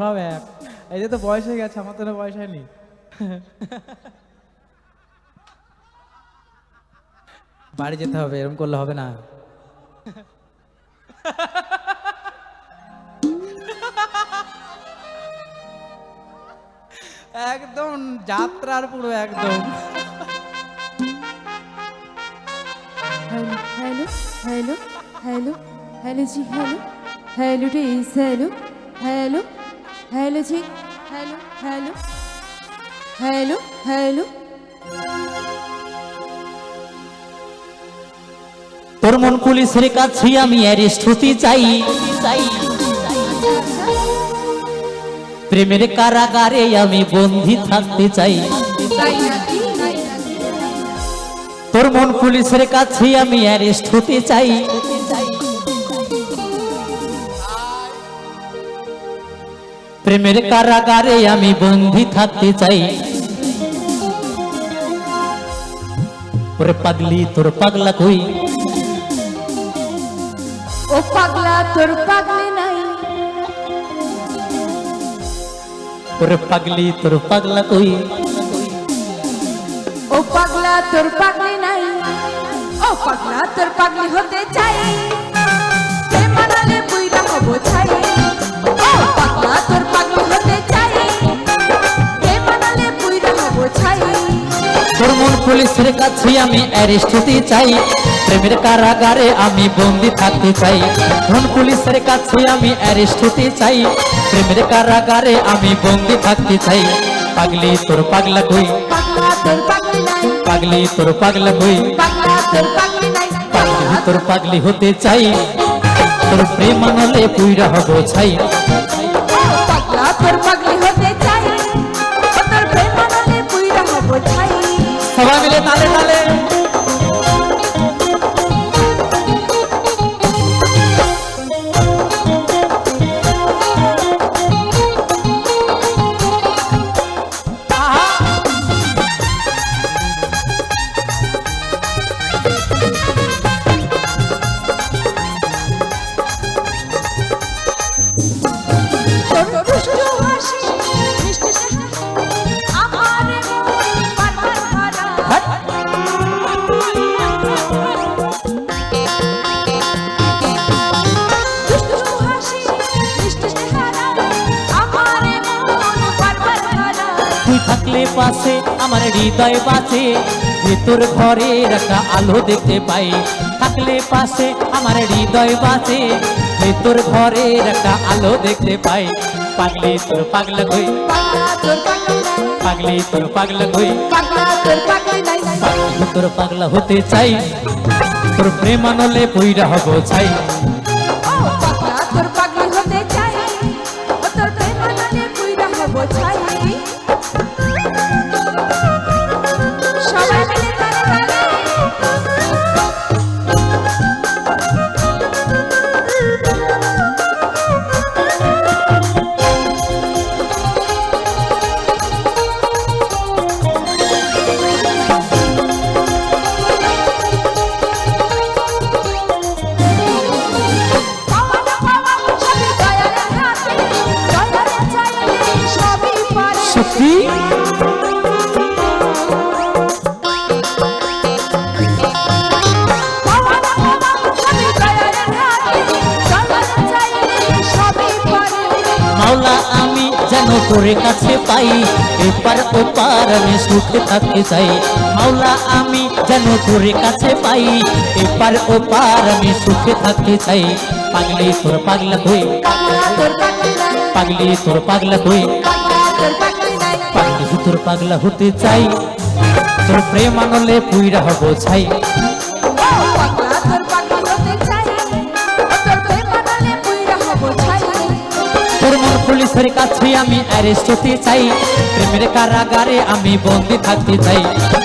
সব এক। এই যে তো বয়স হয়ে গেছে, আমার তো বয়স হয়নি। বাড়ি যেতে হবে এরকম করলে হবে না। একদম যাত্রার পুরো, একদম। হ্যালো হ্যালো হ্যালো হ্যালো জি, হ্যালো হ্যালো রে হ্যালো হ্যালো হ্যালো ঝিক হ্যালো। হ্যালো। Hello hello. তোর মন পুলিশের কাছে আমি এর স্তুতি চাই। প্রেমের কারাগারে আমি বন্দি থাকতে চাই। তোর মন পুলিশের কাছে আমি এর স্তুতি চাই। প্রেমের কারাগারে আমি বন্দি থাকতে চাই। ওরে পাগলি তোর পাগলা কই? ও পাগলা তোর পাগলে নাই। ওরে পাগলি তোর পাগলা কই? ও পাগলা তোর পাগলে নাই। ও পাগলা তোর পাগলি হতে চাই। পুলিশের কাছে আমি অ্যারেস্ট হতে চাই। প্রেমের কারাগারে আমি বন্দি থাকতে চাই। মন পুলিশের কাছে আমি অ্যারেস্ট হতে চাই। প্রেমের কারাগারে আমি বন্দি থাকতে চাই। পাগলি তোর পাগলা কই পাগলা তোর পাগলি নাই। পাগলি তোর পাগলা তোর হতে চাই। তোর প্রেম আনলে পুইরা হব ছাই। তালে তালে পাশে, আমার হৃদয় বাঁচে। ভেতর ঘরে রাখা আলো দেখতে পাই। থাকলে পাশে, আমার হৃদয় বাঁচে। ভেতর ঘরে রাখা আলো দেখতে পাই। পাগলি তোর পাগলা কই? পাগলা তোর পাগলি নাই তোর পাগলা হতে চাই। তোর প্রেম আনলে বইরা হব চাই। তোর কাছে পাই, এপার ওপার আমি সুখে থাকতে চাই। মাওলা, আমি যেন তোর কাছে পাই, এপার ওপার আমি সুখে থাকতে চাই। পাগলি তোর পাগলা কই পাগলা তোর পাগলি নাই পাগলি তোর পাগলা হতে চাই। তোর প্রেম আনলে পুইরা হব ছাই। পুলিশের কাছে আমি অ্যারেস্ট হতে চাই। প্রেমের কারাগারে আমি বন্দি থাকতে চাই।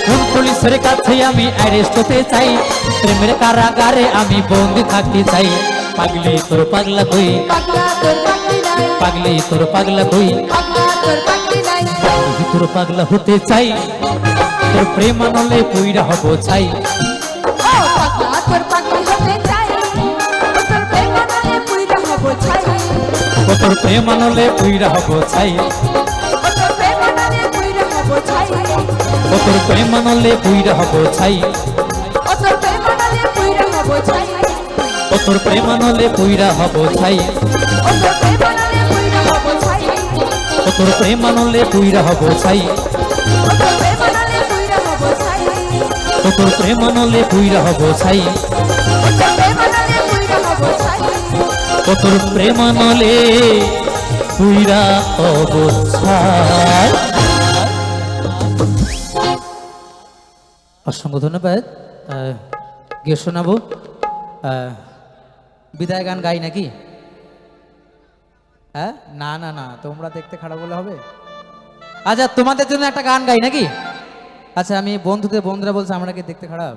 মন পুলিশের কাছে আমি অ্যারেস্ট হতে চাই? প্রেমের কারাগারে আমি বন্দি থাকতে চাই। পাগলি তোর পাগলা কই পাগলা তোর পাগলি নাই। পাগলি তোর পাগলা তোর তোর হতে চাই। তোর প্রেম আনলে পুইরা হব চাই। ও পাগলা তোর পাগলি হতে ও তোর প্রেম আনলে পুইরা হব ছাই। ও তোর প্রেম আনলে পুইরা হব ছাই। ও তোর প্রেম আনলে পুইরা হব ছাই। ও তোর পুইরা হব ছাই। ও তোর পুইরা হব ছাই। ও তোর প্রেম আনলে পুইরা ছাই অসংখ্য ধন্যবাদ। গিয়ে শোনাবো। বিদায় গান গাই নাকি? হ্যাঁ? না না না, তোমরা দেখতে খারাপ বলে হবে। আচ্ছা তোমাদের জন্য একটা গান গাই নাকি? আচ্ছা আমি বন্ধুদের, বন্ধুরা বলছে আমরা কি দেখতে খারাপ?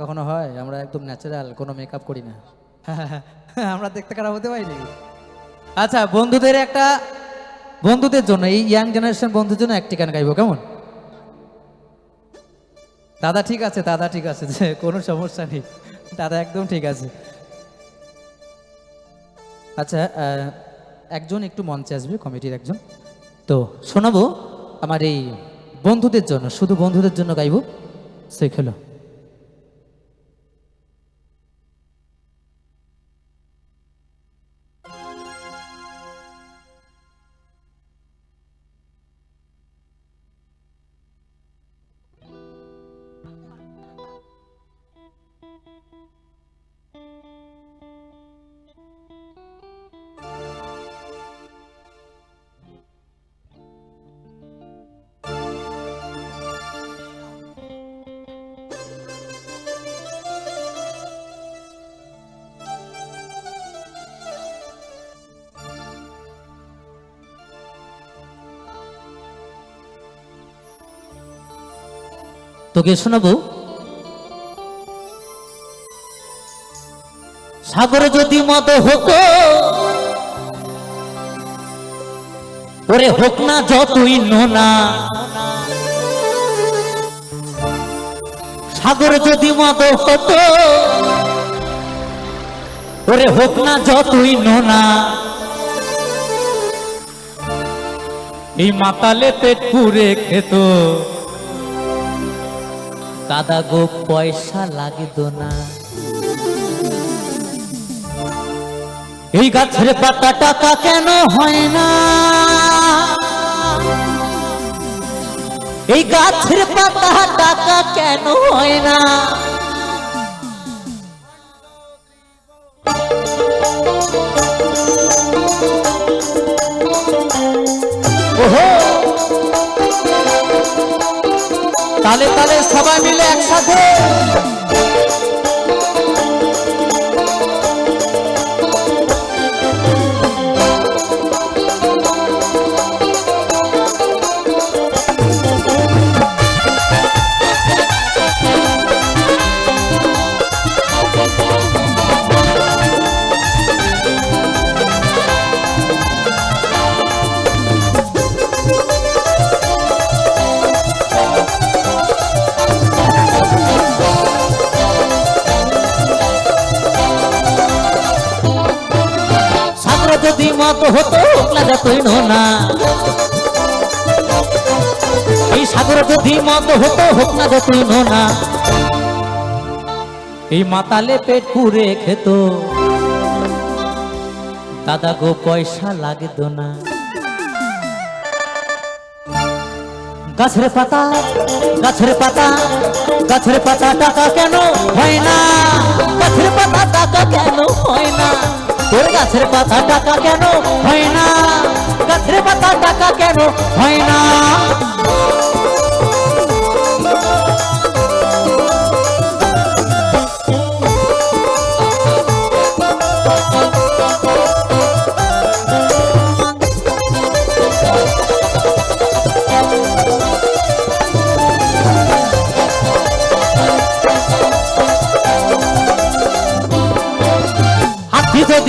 কখনো হয়? আমরা একদম ন্যাচারাল কোনো মেকআপ করি না। আমরা দেখতে খারাপ হতে পারি আচ্ছা বন্ধুদের একটা, বন্ধুদের জন্য, এই ইয়াং জেনারেশন বন্ধুর জন্য একটি গান গাইবো, কেমন? দাদা ঠিক আছে, দাদা ঠিক আছে, যে কোনো সমস্যা নেই। দাদা একদম ঠিক আছে। আচ্ছা একজন একটু মঞ্চে আসবে, কমিটির একজন। তো শোনাবো আমার এই বন্ধুদের জন্য, শুধু বন্ধুদের জন্য গাইব সেই খেলো। তোকে শোনাবো? সাগর যদি মদ হতো ওরে হোক না যতই নোনা। সাগর যদি মদ হতো ওরে হোক না যতই নোনা। এই মাতালে পেট পুরে খেত। দাদা গো, পয়সা লাগিত না। এই গাছের পাতা টাকা কেন হয় না? এই গাছের পাতা টাকা কেন হয় না? তালে তালে সবাই মিলে একসাথে। হোক না যতই না। এই সাগর যদি মত হতো, হোক না না। এই মাতালে পেট পুরে খেত। দাদা গো, পয়সা লাগে না। গাছের পাতা গাছের পাতা গাছের পাতা টাকা কেন হয় না? তোর গাছের পাতা টাকা কেন হয় না? গাছের পাতা টাকা কেন হয় না?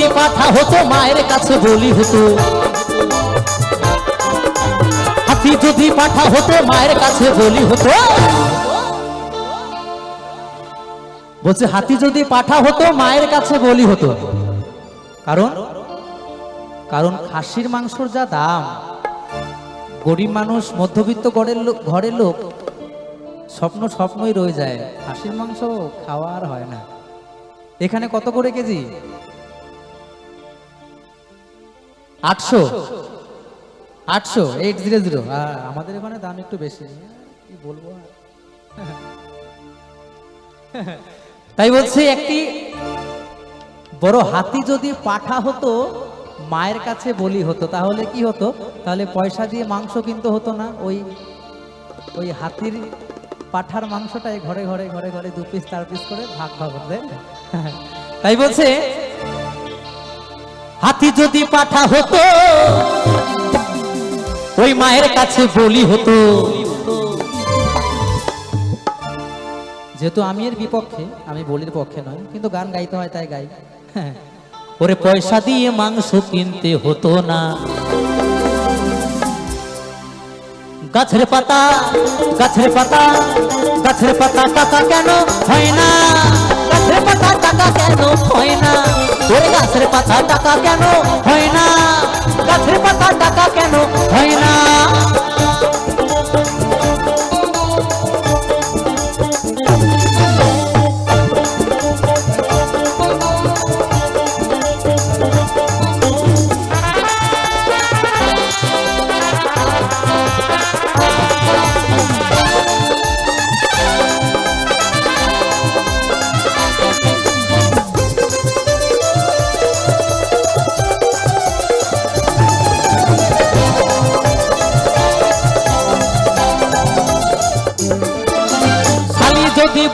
যদি পাঠা হতো, মায়ের কাছে বলি হতো। হাতি যদি পাঠা হতো, মায়ের কাছে বলি হতো। বলছে, হাতি যদি পাঠা হতো, মায়ের কাছে বলি হতো। কারণ? কারণ খাসির মাংসর যা দাম, গরিব মানুষ, মধ্যবিত্ত ঘরের লোক ঘরের লোক, স্বপ্ন স্বপ্নই রয়ে যায়। খাসির মাংস খাওয়া আর হয় না। এখানে কত করে কেজি? আটশো? আটশো? এইট জিরো জিরো আমাদের এখানে দাম একটু বেশি। কি বলব তাই বলছি একটি বড় হাতি যদি পাঠা হতো মায়ের কাছে বলি হতো তাহলে কি হতো? তাহলে পয়সা দিয়ে মাংস কিনতে হতো না? ওই ওই হাতির পাঠার মাংসটাই ঘরে ঘরে ঘরে ঘরে দু পিস চার পিস করে ভাগ ভাগ হতে তাই বলছে হাতি যদি পাঠা হতো, ওই মায়ের কাছে বলি হতো। যেহেতু আমি এর বিপক্ষে, আমি বলির পক্ষে নয়, কিন্তু গান গাইতে হয়, তাই গাই। ওরে পয়সা দিয়ে মাংস কিনতে হতো না। গাছের পাতা গাছের পাতা গাছের পাতা টাকা কেন হয় না? গাছের পাতা টাকা কেন হয় না? ওরে গাছের পাতা টাকা কেন হয় না? গাছের পাতা টাকা কেন হয় না?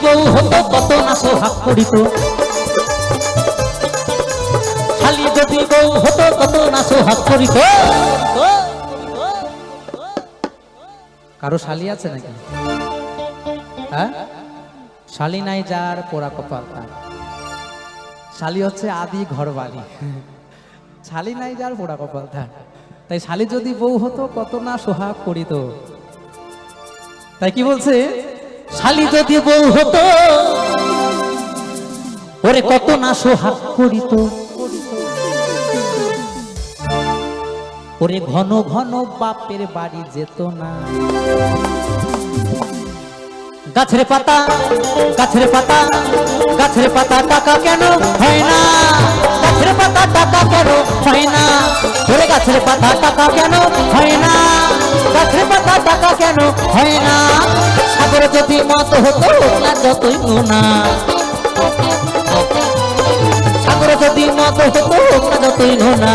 বউ হতো কত না সোহাগ করিত শালি যদি বউ হতো কত না সোহাগ করিত কারও শালি আছে নাকি? হ্যাঁ? শালি নাই যার পোড়া কপাল তার। শালি হচ্ছে আদি ঘরবাড়ি শালি নাই যার পোড়া কপাল তার। তাই শালি যদি বউ হতো কত না সোহাগ করিত তাই কি বলছে? শালি যদি বউ হতো, ওরে কত না সোহাগ করিত। ওরে ঘন ঘন বাপের বাড়ি যেত না। গাছের পাতা গাছের পাতা গাছের পাতা টাকা কেন হয় না? গাছের পাতা টাকা কেন হয় না? ওরে গাছের পাতা টাকা কেন হয় না? গাছের পাতা টাকা কেন হয় না? সাগর যদি মত হতো না যতই নোনা। সাগর যদি মত হতো না যতই নোনা।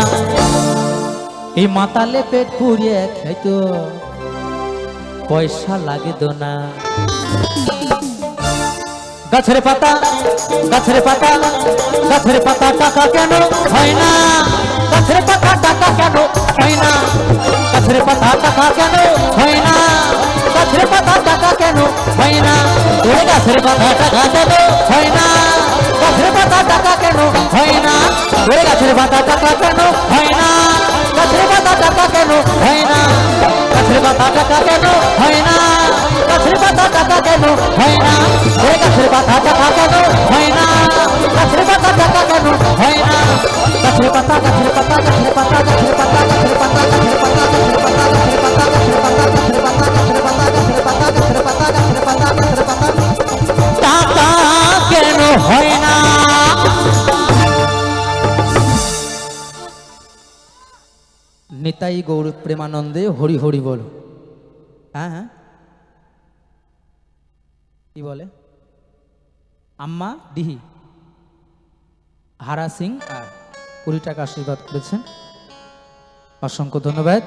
এই মাতালে পেট পুড়িয়ে খাইতো। পয়সা লাগে না। গাছের পাতা গাছের পাতা গাছের পাতা টাকা কেন হয় না? গাছের পাতা টাকা কেন হয় না? গাছের পাতা টাকা কেন হয় না? গাছের পাতা টাকা কেন হয় না ওরে গাছের পাতা টাকা কেন হয় না গাছের পাতা টাকা কেন হয় না ওরে গাছের পাতা টাকা কেন হয় না গাছের পাতা টাকা কেন হয় না গাছের পাতা টাকা কেন হয় না গাছের পাতা টাকা কেন হয় না ওরে গাছের পাতা টাকা কেন হয় না গাছের পাতা টাকা কেন হয় না গাছের পাতা গাছের পাতা গাছের পাতা গাছের পাতা নিতাই গৌর প্রেমানন্দে হরি হরি বল। হ্যাঁ হ্যাঁ। কি বলে? আম্মা ডিহি হারা সিং আর কুড়ি টাকা আশীর্বাদ করেছেন। অসংখ্য ধন্যবাদ।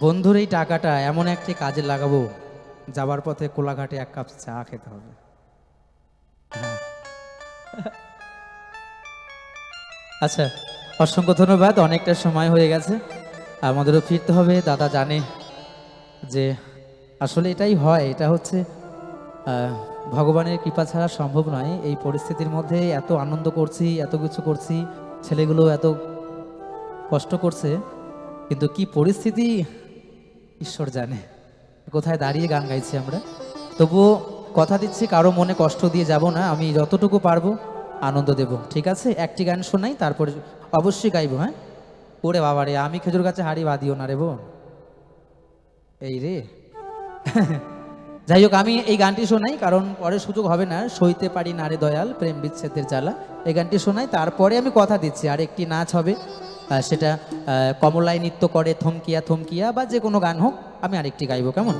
বন্ধুর এই টাকাটা এমন একটি কাজে লাগাবো, যাবার পথে কোলাঘাটে এক কাপ চা খেতে হবে। হ্যাঁ। আচ্ছা। অসংখ্য ধন্যবাদ, অনেকটা সময় হয়ে গেছে। আমাদেরও ফিরতে হবে, দাদা জানে যে আসলে এটাই হয়, এটা হচ্ছে ভগবানের কৃপা ছাড়া সম্ভব নয়। এই পরিস্থিতির মধ্যে এত আনন্দ করছি, এত কিছু করছি, ছেলেগুলো এত কষ্ট করছে, কিন্তু কি পরিস্থিতি, ঈশ্বর জানে। কোথায় দাঁড়িয়ে গান গাইছি আমরা? তবুও কথা দিচ্ছি, কারও মনে কষ্ট দিয়ে যাব না, আমি যতটুকু পারব আনন্দ দেব, ঠিক আছে? একটি গান শোনাই, তারপরে অবশ্যই গাইবো হ্যাঁ? ওরে বাবা রে আমি খেজুর গাছে হাড়ি বাঁধিও না রে বোন। এই রে। যাই হোক আমি এই গানটি শোনাই কারণ পরে সুযোগ হবে না সইতে পারি না রে দয়াল প্রেম বিচ্ছেদের জ্বালা। এই গানটি শোনাই তারপরে আমি কথা দিচ্ছি আর একটি নাচ হবে সেটা আহ, কমলাই নৃত্য করে থমকিয়া থমকিয়া বা যে কোনো গান হোক আমি আরেকটি গাইবো কেমন?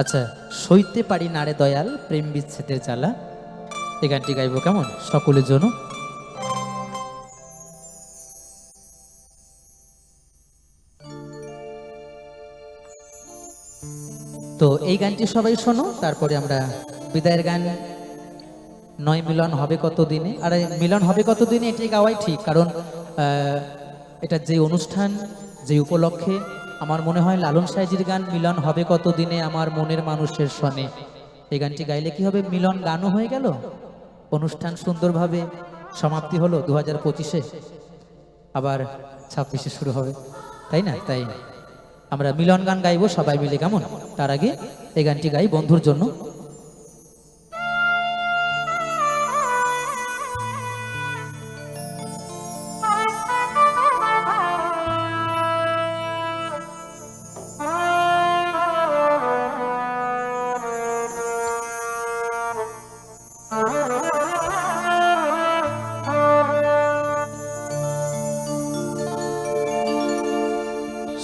আচ্ছা সইতে পারি না রে দয়াল, প্রেম বিচ্ছেদের জ্বালা। এই গানটি গাইবো কেমন? সকলের জন্য। তো এই গানটি সবাই শোনো, তারপরে আমরা বিদায়ের গান। নয় মিলন হবে কত দিনে আর, মিলন হবে কত দিনে এটি গাওয়াই ঠিক, কারণ এটা যে অনুষ্ঠান, যে উপলক্ষে আমার মনে হয় লালন সাইজির গান মিলন হবে কত দিনে আমার মনের মানুষের সনে। এই গানটি গাইলে কি হবে? মিলন গানও হয়ে গেল? অনুষ্ঠান সুন্দরভাবে সমাপ্তি হলো দু হাজার পঁচিশে। আবার ছাব্বিশে শুরু হবে। তাই না? তাই। আমরা মিলন গান গাইবো সবাই মিলে, কেমন? তার আগে এই গানটি গাই বন্ধুর জন্য।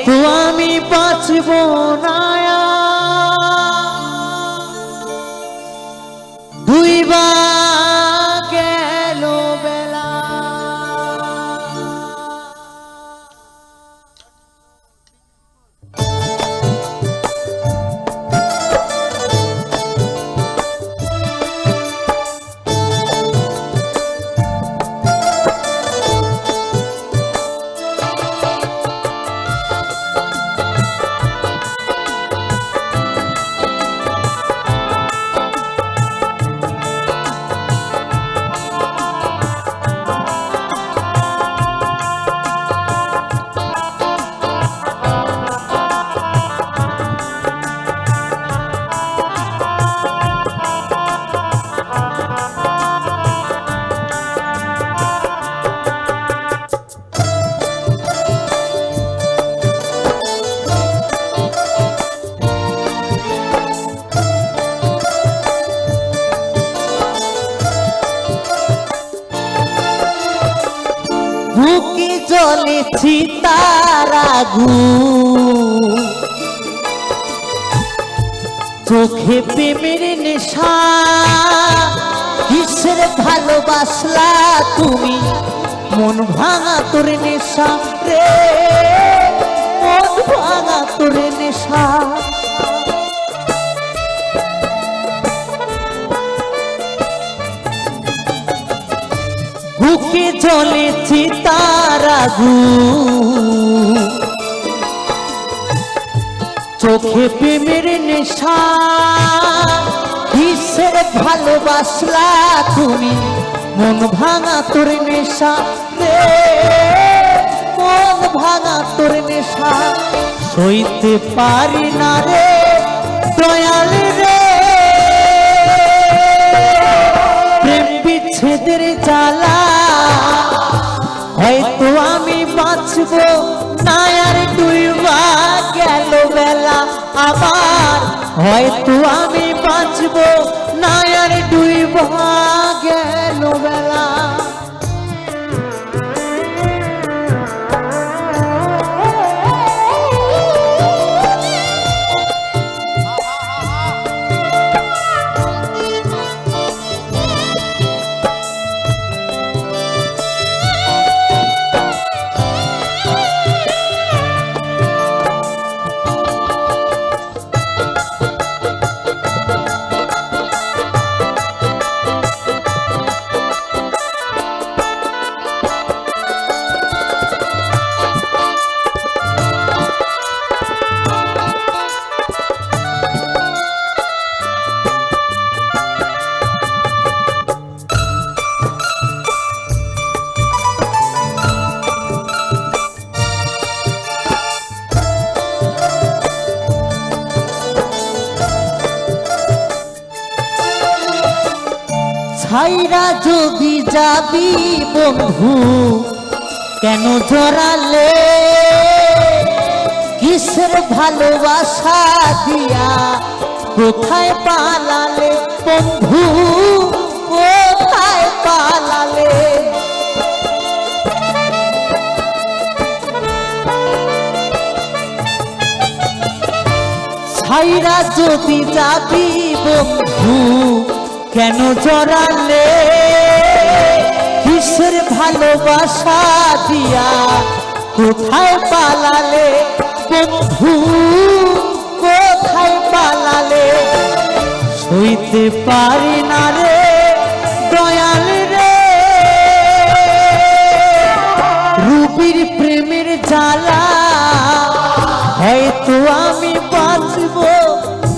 হয়তো আমি বাঁচব না তারাগু চোখে প্রেমের নেশা, কিসের ভালোবাসলা তুমি? মন ভাঙা তোর নেশা রে, মন ভাঙা তোর নেশা। বুকে জ্বলেছি তারাগু চোখে প্রেমের নেশা, কিসের ভালোবাসলা তুমি? মন ভাঙা তোর নেশা রে, মন ভাঙা তোর নেশা। সইতে পারি না রে, দয়াল রে। প্রেম বিচ্ছেদের জ্বালা, হয়তো আমি বাঁচব না গেল বেলা আবার। হয়তো আমি বাঁচব না যাবি বন্ধু, কেন জড়ালে? কিসের ভালোবাসা দিয়া কোথায় পালালে, বন্ধু? কোথায় পালালে? ছাইরা যদি যাবি, বন্ধু, কেন জড়ালে? কিসের ভালোবাসা দিয়া কোথায় পালালে বন্ধু? কোথায় পালালে? সইতে পারি না রে দয়াল রে। রূপীর প্রেমের জ্বালা, হয়তো আমি বাঁচব।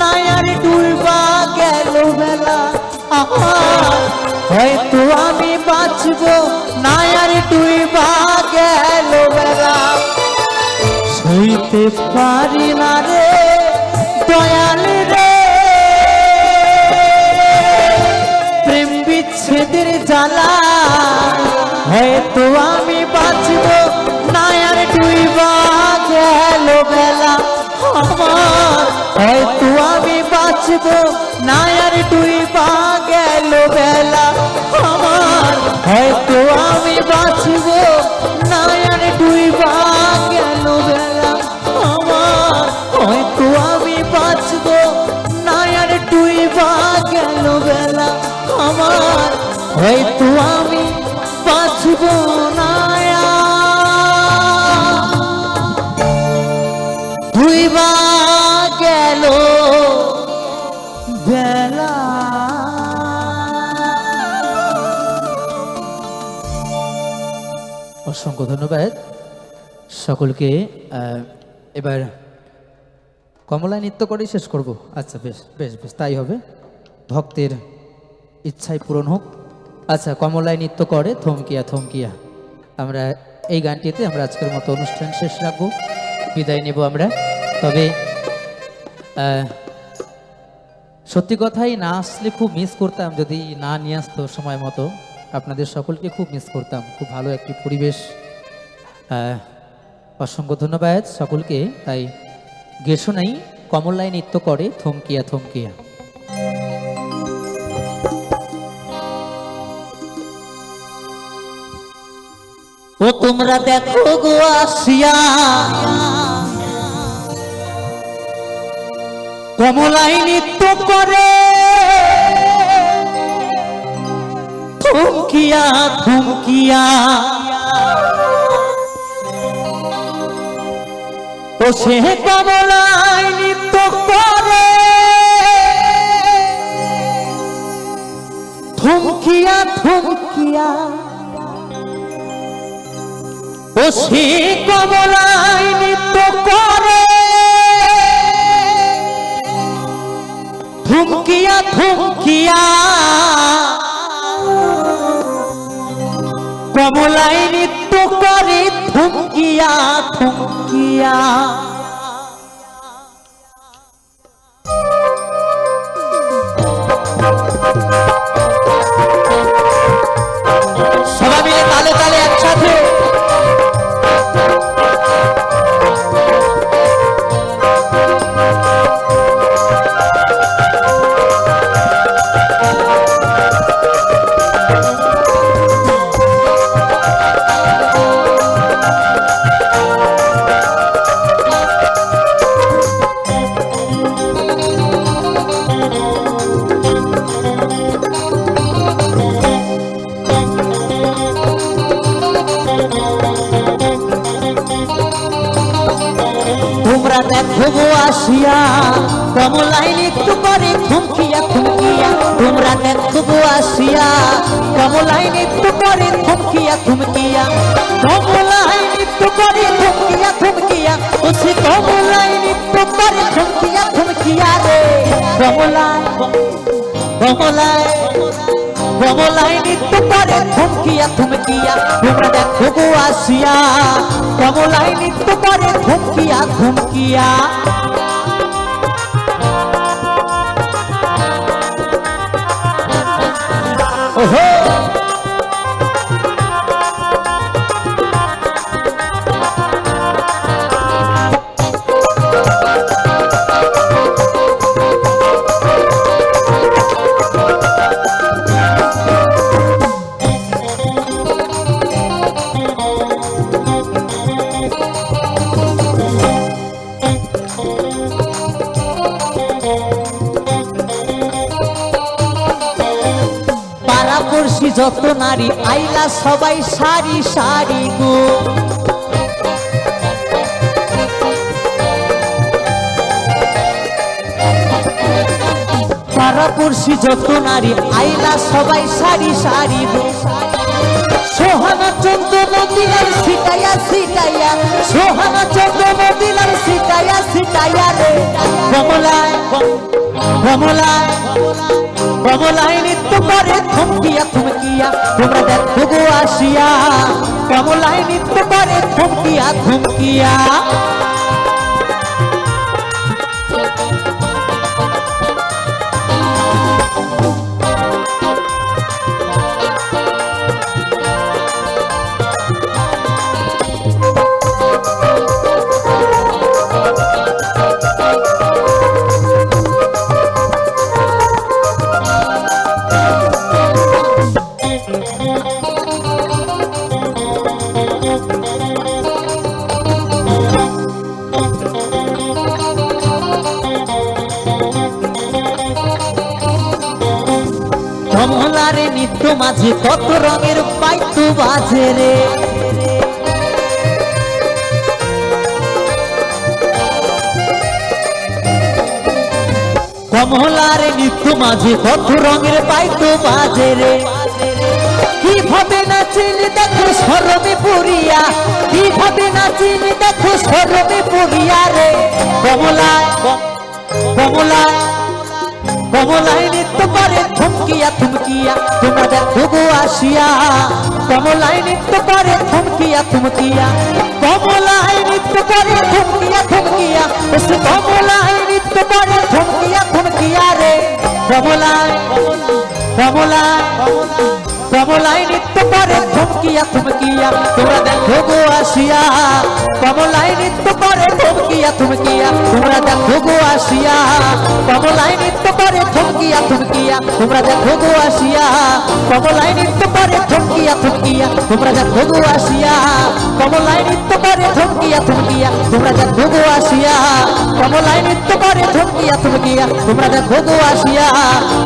না আর ডুলবা গেল বেলা হয়তো আমি বাঁচব? না আর ডুলবা গেল বেলা সইতে পারি না রে দয়াল রে। প্রেম বিচ্ছেদের জ্বালা হয়তো আমি বাঁচব? না আর ডুইবা গেল বেলা আমার হয়তো আমি বাঁচব? না আর ডুইবা গেল বেলা হয়তো আমি বাঁচব। গেল বেলা আমার হয়তো আমি বাঁচব। না আর ডুইবা গেল বেলা আমার হয়তো আমি বাঁচব। অসংখ্য ধন্যবাদ। সকলকে এবার কমলায় নৃত্য করেই শেষ করব। আচ্ছা বেশ বেশ বেশ, তাই হবে। ভক্তের ইচ্ছাই পূরণ হোক। আচ্ছা কমলায় নৃত্য করে, থমকিয়া থমকিয়া। আমরা এই গানটিতে আমরা আজকের মতো অনুষ্ঠান শেষ রাখব। বিদায় নেব আমরা। তবে সত্যি কথাই না আসলে খুব মিস করতাম যদি না নিয়ে আসতো সময় মতো। আপনাদের সকলকে খুব মিস করতাম। খুব ভালো একটি পরিবেশ। অসংখ্য ধন্যবাদ সকলকে। তাই গেছো নাই কমলায় নৃত্য করে থমকিয়া থমকিয়া। ও তোমরা দেখো গো আসিয়া। কমলাই নৃত্য করে। থমকিয়া থমকিয়া ও সে কমলাই নৃত্য করে। থমকিয়া থমকিয়া ও সে কমলায় নৃত্য করে। থুমকিয়া থুমকিয়া কমলায় নৃত্য করে থুমকিয়া Thank সবাই কমলাই নিত্য পারে করে থমকিয়া থমকিয়া তোমরা দেখো গো আসিয়া। কমলাই নিত্য পারে থমকিয়া থমকিয়া যত নারী আইলা সবাই সারি সারি গো। পাড়াপড়শি যত নারী আইলা সবাই সারি সারি গো। সোহানা চন্দ্র মদিনার সিটাইয়া সিটাইয়া সোহানা চন্দ্র মদিনার সিটাইয়া সিটাইয়া রে। কমলায় কমলায় কমলায় করে থমকিয়া থমকিয়া তোমরা দেখো গো আসিয়া। কমলায় নৃত্য পারে থমকিয়া থমকিয়া মাঝে কত রঙের পাইতো বাজে রে। কমলারে নিত্য মাঝে কত রঙের পাইতো বাজে রে। কীভাবে নাচিনি দেখো সরমে পড়িয়া কীভাবে নাচিনি দেখো সরমে পড়িয়া রে। কমলায় কমলায় কমলায় করে থমকিয়া থমকিয়া তোমরা খুব আসিয়া। কমলায় নৃত্য করে থমকিয়া থমকিয়া। কমলাই নৃত্য করে থমকিয়া থমকিয়া। এসে কমলায় নৃত্য করে থমকিয়া থমকিয়া রে। কমলায় কমলায়। কমলায় নৃত্য করে থমকিয়া থমকিয়া, তোমরা দেখো গো আসিয়া। কমলায় নৃত্য করে থমকিয়া থমকিয়া, তোমরা দেখো গো আসিয়া। কমলায় নৃত্য করে থমকিয়া থমকিয়া, তোমরা দেখো গো আসিয়া। কমলায় নৃত্য করে থমকিয়া থমকিয়া, তোমরা দেখো গো আসিয়া। কমলায় নৃত্য করে থমকিয়া থমকিয়া, তোমরা দেখো গো আসিয়া। কমলায় নৃত্য করে থমকিয়া থমকিয়া, তোমরা দেখো গো আসিয়া।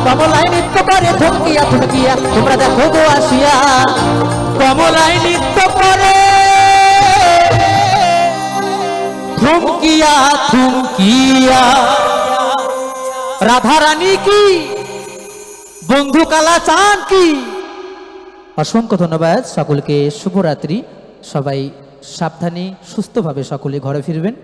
কমলায় নৃত্য করে থমকিয়া থমকিয়া, তোমরা দেখো গো আসিয়া কমলায় নৃত্য করে থমকিয়া থমকিয়া রাধারানী কি? বন্ধু কালা চান কি? অসংখ্য ধন্যবাদ সকলকে। শুভরাত্রি। সবাই সাবধানে, সুস্থভাবে সকলে ঘরে ফিরবেন।